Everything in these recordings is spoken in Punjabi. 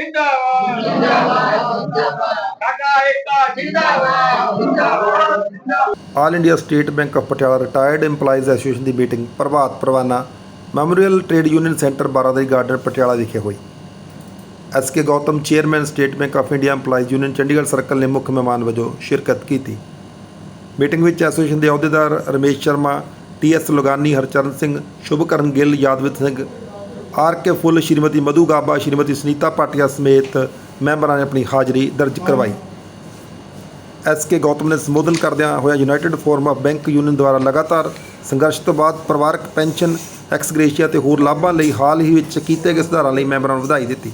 ਜਿੰਦਾਬਾਦ ਜਿੰਦਾਬਾਦ। ਜਿੰਦਾਬਾਦ all India state bank of Patiala retired EMPLOYEES association the meeting, Prabhat Prawana memorial trade union centre Baradari garden Patiala ਵਿਖੇ ਹੋਈ। S K Gautam chairman state bank of India EMPLOYEES union Chandigarh circle ਨੇ ਮੁੱਖ ਮਹਿਮਾਨ ਵਜੋਂ ਸ਼ਿਰਕਤ ਕੀਤੀ। ਮੀਟਿੰਗ ਵਿੱਚ ਐਸੋਸੀਏਸ਼ਨ ਦੇ ਅਹੁਦੇਦਾਰ Ramesh Sharma T S Logani Harcharan Singh, Shubhkaran Gill Yadvit Singh R K Phull, Shrimati Madhu Gaba, Shrimati Sunita Patia ਸਮੇਤ ਮੈਂਬਰਾਂ ਨੇ ਆਪਣੀ ਹਾਜ਼ਰੀ ਦਰਜ ਕਰਵਾਈ। ਐਸ ਕੇ ਗੌਤਮ ਨੇ ਸੰਬੋਧਨ ਕਰਦਿਆਂ ਹੋਇਆ united forum of bank union ਦੁਆਰਾ ਲਗਾਤਾਰ ਸੰਘਰਸ਼ ਤੋਂ ਬਾਅਦ ਪਰਿਵਾਰਕ ਪੈਨਸ਼ਨ, ਐਕਸਗ੍ਰੇਸ਼ੀਆ ਤੇ ਹੋਰ ਲਾਭਾਂ ਲਈ ਹਾਲ ਹੀ ਵਿੱਚ ਕੀਤੇ ਗਏ ਸੁਧਾਰਾਂ ਲਈ ਮੈਂਬਰਾਂ ਨੂੰ ਵਧਾਈ ਦਿੱਤੀ।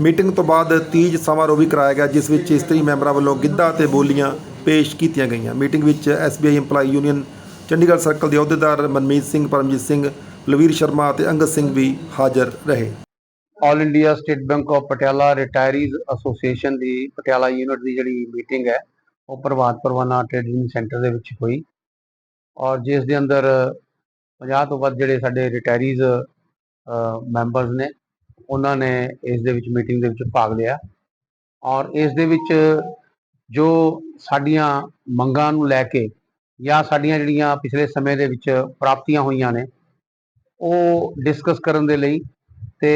ਮੀਟਿੰਗ ਤੋਂ ਬਾਅਦ ਤੀਜ ਸਮਾਰੋਹ ਵੀ ਕਰਾਇਆ ਗਿਆ, ਜਿਸ ਵਿੱਚ ਇਸਤਰੀ ਮੈਂਬਰਾਂ ਵੱਲੋਂ ਗਿੱਧਾ ਤੇ ਬੋਲੀਆਂ ਪੇਸ਼ ਕੀਤੀਆਂ ਗਈਆਂ। ਮੀਟਿੰਗ ਵਿੱਚ SBI EMPLOYE union, Chandigarh circle ਦੇ ਅਹੁਦੇਦਾਰ ਮਨਮੀਤ ਸਿੰਘ, ਪਰਮਜੀਤ ਸਿੰਘ ਲਵੀਰ ਸ਼ਰਮਾ ਅਤੇ ਅੰਗਦ ਸਿੰਘ ਵੀ ਹਾਜ਼ਰ ਰਹੇ। All India state bank of Patiala retirees association the Patiala unit ਦੀ ਜਿਹੜੀ ਮੀਟਿੰਗ ਹੈ, ਉਹ ਪ੍ਰਭਾਤ ਪਰਵਾਨਾ ਟ੍ਰੇਡਿੰਗ ਸੈਂਟਰ ਦੇ ਵਿੱਚ ਹੋਈ। ਔਰ ਜਿਸ ਦੇ ਅੰਦਰ 50 ਤੋਂ ਵੱਧ ਜਿਹੜੇ ਸਾਡੇ ਰਿਟਾਇਰੀਜ਼ ਮੈਂਬਰਸ ਨੇ, ਉਹਨਾਂ ਨੇ ਇਸ ਦੇ ਵਿੱਚ ਮੀਟਿੰਗ ਦੇ ਵਿੱਚ ਭਾਗ ਲਿਆ। ਔਰ ਇਸ ਦੇ ਵਿੱਚ ਜੋ ਸਾਡੀਆਂ ਮੰਗਾਂ ਨੂੰ ਲੈ ਕੇ ਜਾਂ ਸਾਡੀਆਂ ਜਿਹੜੀਆਂ ਪਿਛਲੇ ਸਮੇਂ ਦੇ ਵਿੱਚ ਪ੍ਰਾਪਤੀਆਂ ਹੋਈਆਂ ਨੇ ਉਹ ਡਿਸਕਸ ਕਰਨ ਦੇ ਲਈ ਤੇ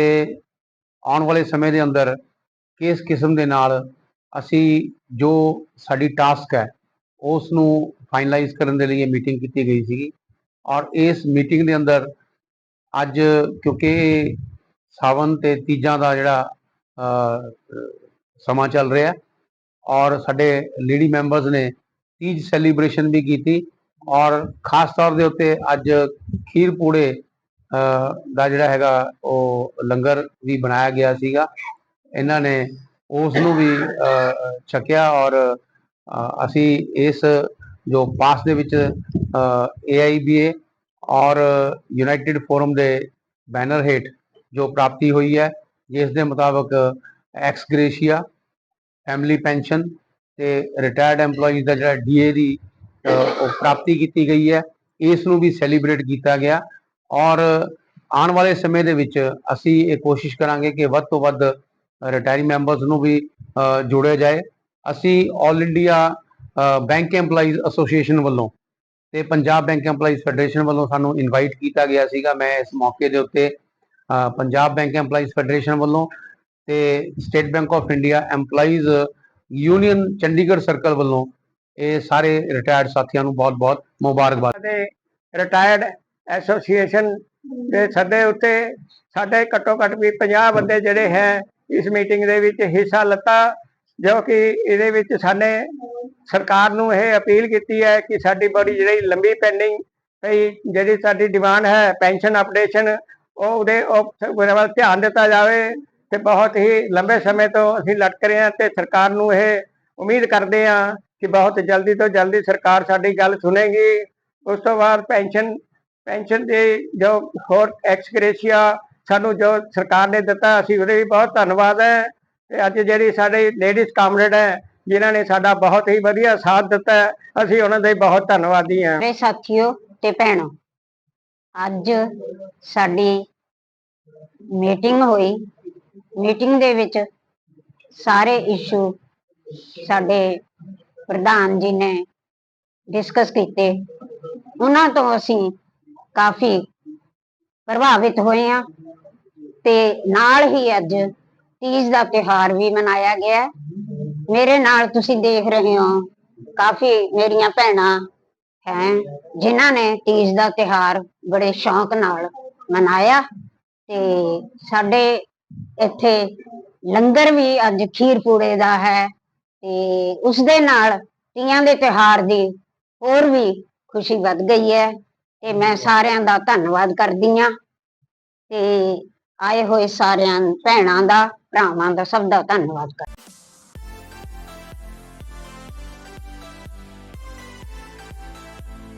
ਆਉਣ ਵਾਲੇ ਸਮੇਂ ਦੇ ਅੰਦਰ ਕਿਸ ਕਿਸਮ ਦੇ ਨਾਲ ਅਸੀਂ ਜੋ ਸਾਡੀ ਟਾਸਕ ਹੈ ਉਸ ਨੂੰ ਫਾਈਨਲਾਈਜ਼ ਕਰਨ ਦੇ ਲਈ ਇਹ ਮੀਟਿੰਗ ਕੀਤੀ ਗਈ ਸੀਗੀ। ਔਰ ਇਸ ਮੀਟਿੰਗ ਦੇ ਅੰਦਰ ਅੱਜ ਕਿਉਂਕਿ ਸਾਵਨ ਤੇ ਤੀਜਾਂ ਦਾ ਜਿਹੜਾ ਸਮਾਂ ਚੱਲ ਰਿਹਾ ਔਰ ਸਾਡੇ ਲੇਡੀ ਮੈਂਬਰਸ ਨੇ ਤੀਜ ਸੈਲੀਬ੍ਰੇਸ਼ਨ ਵੀ ਕੀਤੀ ਔਰ ਖਾਸ ਤੌਰ ਦੇ ਉੱਤੇ ਅੱਜ ਖੀਰ ਪੂੜੇ ਦਾ ਜਿਹੜਾ ਹੈਗਾ ਉਹ ਲੰਗਰ ਵੀ ਬਣਾਇਆ ਗਿਆ ਸੀਗਾ। ਇਹਨਾਂ ਨੇ ਉਸ ਨੂੰ ਵੀ ਛਕਿਆ ਔਰ ਅਸੀਂ ਇਸ ਜੋ ਪਾਸ ਦੇ ਵਿੱਚ AIBA ਔਰ ਯੂਨਾਈਟਿਡ ਫੋਰਮ ਦੇ ਬੈਨਰ ਹੇਠ ਜੋ ਪ੍ਰਾਪਤੀ ਹੋਈ ਹੈ, ਜਿਸ ਦੇ ਮੁਤਾਬਕ ਐਕਸ ਗ੍ਰੇਸ਼ੀਆ ਫੈਮਿਲੀ ਪੈਨਸ਼ਨ ਤੇ ਰਿਟਾਇਰਡ EMPLOYEES ਦਾ ਜਿਹੜਾ ਡੀਏ ਦੀ ਪ੍ਰਾਪਤੀ ਕੀਤੀ ਗਈ ਹੈ। ਇਸ ਨੂੰ ਵੀ ਸੈਲੀਬ੍ਰੇਟ ਕੀਤਾ ਗਿਆ। ਔਰ ਆਉਣ ਵਾਲੇ ਸਮੇਂ ਦੇ ਵਿੱਚ ਅਸੀਂ ਇਹ ਕੋਸ਼ਿਸ਼ ਕਰਾਂਗੇ ਕਿ ਵੱਧ ਤੋਂ ਵੱਧ ਰਿਟਾਇਰੀ ਮੈਂਬਰਸ ਨੂੰ ਵੀ ਜੋੜਿਆ ਜਾਏ। ਅਸੀਂ 올 ਇੰਡੀਆ ਬੈਂਕ EMPLOYEES ਐਸੋਸੀਏਸ਼ਨ ਵੱਲੋਂ ਤੇ ਪੰਜਾਬ ਬੈਂਕ EMPLOYEES ਫੈਡਰੇਸ਼ਨ ਵੱਲੋਂ ਸਾਨੂੰ ਇਨਵਾਈਟ ਕੀਤਾ ਗਿਆ ਸੀਗਾ। ਮੈਂ ਇਸ ਮੌਕੇ ਦੇ ਉੱਤੇ ਪੰਜਾਬ ਬੈਂਕ EMPLOYEES ਫੈਡਰੇਸ਼ਨ ਵੱਲੋਂ ਤੇ state bank of India EMPLOYEES union Chandigarh circle ਵੱਲੋਂ ਇਹ ਸਾਰੇ ਰਿਟਾਇਰਡ ਸਾਥੀਆਂ ਨੂੰ ਬਹੁਤ-ਬਹੁਤ ਮੁਬਾਰਕਬਾਦ। ਦੇ ਰਿਟਾਇਰਡ ਐਸੋਸੀਏਸ਼ਨ ਦੇ ਸਾਡੇ ਉੱਤੇ ਸਾਡੇ ਘੱਟੋ ਘੱਟ ਵੀ 50 ਬੰਦੇ ਜਿਹੜੇ ਹੈ, ਇਸ ਮੀਟਿੰਗ ਦੇ ਵਿੱਚ ਹਿੱਸਾ ਲੱਤਾ, ਜੋ ਕਿ ਇਹਦੇ ਵਿੱਚ ਸਾਨੇ ਸਰਕਾਰ ਨੂੰ ਇਹ ਅਪੀਲ ਕੀਤੀ ਹੈ ਕਿ ਸਾਡੀ ਬੜੀ ਜਿਹੜੀ ਲੰਬੀ ਪੈਂਡਿੰਗ ਪਈ, ਜਿਹੜੀ ਸਾਡੀ ਡਿਮਾਂਡ ਹੈ, ਪੈਨਸ਼ਨ ਅਪਡੇਸ਼ਨ, ਉਹ ਉਹਦੇ ਉਹ ਵੱਲ ਧਿਆਨ ਦਿੱਤਾ ਜਾਵੇ ਤੇ ਬਹੁਤ ਹੀ ਲੰਬੇ ਸਮੇਂ ਤੋਂ ਅਸੀਂ ਲਟਕ ਰਹੇ ਹਾਂ ਤੇ ਸਰਕਾਰ ਨੂੰ ਇਹ ਉਮੀਦ ਕਰਦੇ ਹਾਂ ਕਿ ਬਹੁਤ ਜਲਦੀ ਤੋਂ ਜਲਦੀ ਸਰਕਾਰ ਸਾਡੀ ਗੱਲ ਸੁਣੇਗੀ। ਉਸ ਤੋਂ ਬਾਅਦ ਪੈਨਸ਼ਨ ਪੈਨਸ਼ਨ ਦੇ ਜੋ ਹੋਰ ਐਕਸਗ੍ਰੇਸ਼ੀਆ ਸਾਨੂੰ ਜੋ ਸਰਕਾਰ ਨੇ ਦਿੱਤਾ, ਅਸੀਂ ਉਹਦੇ ਵੀ ਬਹੁਤ ਧੰਨਵਾਦ ਹੈ। ਤੇ ਅੱਜ ਜਿਹੜੀ ਸਾਡੇ ਲੇਡੀਜ਼ ਕਾਮਰੇਡ ਹੈ, ਜਿਨ੍ਹਾਂ ਨੇ ਸਾਡਾ ਬਹੁਤ ਹੀ ਵਧੀਆ ਸਾਥ ਦਿੱਤਾ ਅਸੀਂ ਉਹਨਾਂ ਦੇ ਬਹੁਤ ਧੰਨਵਾਦੀ ਹਾਂ। ਮੇਰੇ ਸਾਥੀਓ ਤੇ ਭੈਣੋ, ਅੱਜ ਸਾਡੀ ਮੀਟਿੰਗ ਹੋਈ। ਮੀਟਿੰਗ ਦੇ ਵਿੱਚ ਸਾਰੇ ਇਸ਼ੂ ਸਾਡੇ ਪ੍ਰਧਾਨ ਜੀ ਨੇ ਡਿਸਕਸ ਕੀਤੇ। ਉਹਨਾਂ ਤੋਂ ਅਸੀਂ ਕਾਫੀ ਪ੍ਰਭਾਵਿਤ ਹੋਏ ਆ। ਤੇ ਨਾਲ ਹੀ ਅੱਜ ਤੀਜ ਦਾ ਤਿਉਹਾਰ ਵੀ ਮਨਾਇਆ ਗਿਆ। ਮੇਰੇ ਨਾਲ ਤੁਸੀਂ ਦੇਖ ਰਹੇ ਹੋ, ਕਾਫੀ ਮੇਰੀਆਂ ਭੈਣਾਂ ਹੈ, ਜਿਨ੍ਹਾਂ ਨੇ ਤੀਜ ਦਾ ਤਿਉਹਾਰ ਬੜੇ ਸ਼ੌਂਕ ਨਾਲ ਮਨਾਇਆ। ਤੇ ਸਾਡੇ ਇੱਥੇ ਲੰਗਰ ਵੀ ਅੱਜ ਖੀਰ ਪੂੜੇ ਦਾ ਹੈ ਤੇ ਉਸ ਦੇ ਨਾਲ ਤੀਆਂ ਦੇ ਤਿਉਹਾਰ ਦੀ ਹੋਰ ਵੀ ਖੁਸ਼ੀ ਵੱਧ ਗਈ ਹੈ। ਤੇ ਮੈਂ ਸਾਰਿਆਂ ਦਾ ਧੰਨਵਾਦ ਕਰਦੀ ਹਾਂ ਤੇ ਆਏ ਹੋਏ ਸਾਰਿਆਂ ਭੈਣਾਂ ਦਾ, ਭਰਾਵਾਂ ਦਾ ਸਭ ਦਾ ਧੰਨਵਾਦ ਕਰ